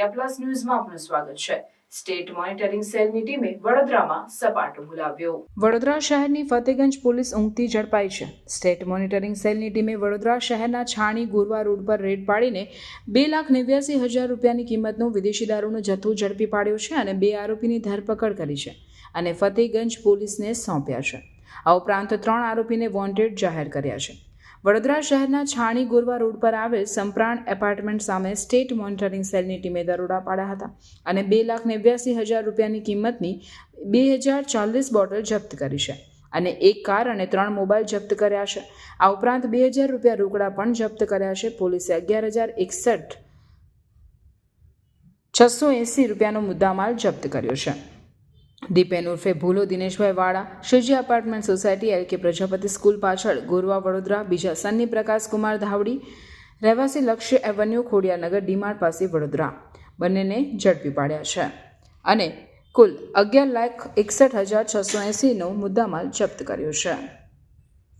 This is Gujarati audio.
ઇન્ડિયા પ્લસ ન્યૂઝમાં આપનું સ્વાગત છે. સ્ટેટ મોનિટરિંગ સેલની ટીમે વડોદરામાં સપાટો બોલાવ્યો વડોદરા શહેરની ફતેગંજ પોલીસ ઊંઘતી ઝડપાઈ છે. સ્ટેટ મોનિટરિંગ સેલની ટીમે વડોદરા શહેરના છાણી ગોરવા રોડ પર રેડ પાડીને બે લાખ નેવ્યાસી હજાર રૂપિયાની કિંમતનો વિદેશી દારૂનો જથ્થો ઝડપી પાડ્યો છે અને બે આરોપીની ધરપકડ કરી છે અને ફતેગંજ પોલીસને સોંપ્યા છે. આ ઉપરાંત ત્રણ આરોપીને વોન્ટેડ જાહેર કર્યા છે. વડોદરા શહેરના છાણી ગોરવા રોડ પર આવેલ સંપ્રાણ એપાર્ટમેન્ટ સામે સ્ટેટ મોનિટરિંગ સેલની ટીમે દરોડા પાડ્યા હતા અને બે લાખ નેવ્યાસી હજાર રૂપિયાની કિંમતની બે હજાર ચાલીસ બોટલ જપ્ત કરી છે અને એક કાર અને ત્રણ મોબાઈલ જપ્ત કર્યા છે. આ ઉપરાંત બે હજાર રૂપિયા રોકડા પણ જપ્ત કર્યા છે. પોલીસે અગિયાર હજાર એકસઠ છસો એંસી રૂપિયાનો મુદ્દામાલ જપ્ત કર્યો છે. દીપેન ઉર્ફે ભૂલો દિનેશભાઈ વાળા, Shriji apartment society L K Prajapati school પાછળ, ગોરવા વડોદરા, બીજા સન્ની પ્રકાશ કુમાર ધાવડી, રહેવાસી લક્ષ્ય એવન્યુ ખોડિયાનગર ડીમાર્ટ પાસે વડોદરા. બંનેને ઝડપી પાડ્યા છે. અને કુલ અગિયાર લાખ એકસઠ હજાર છસો એંસીનો મુદ્દામાલ જપ્ત કર્યો છે.